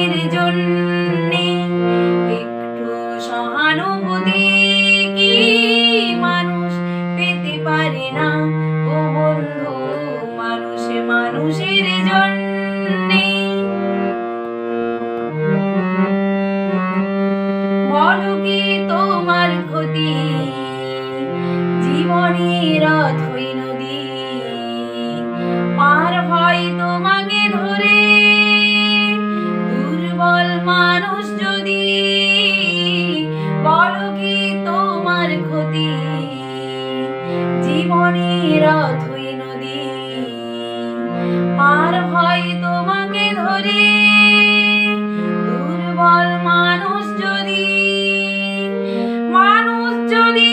জীবনের জন্যে একটু সহানুভূতি কি মানুষ জীবনের অথই নদী। আর হয় তোমাকে ধরে দুর্বল মানুষ যদি মানুষ যদি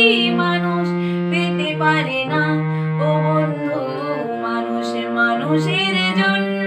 মানুষের জন্য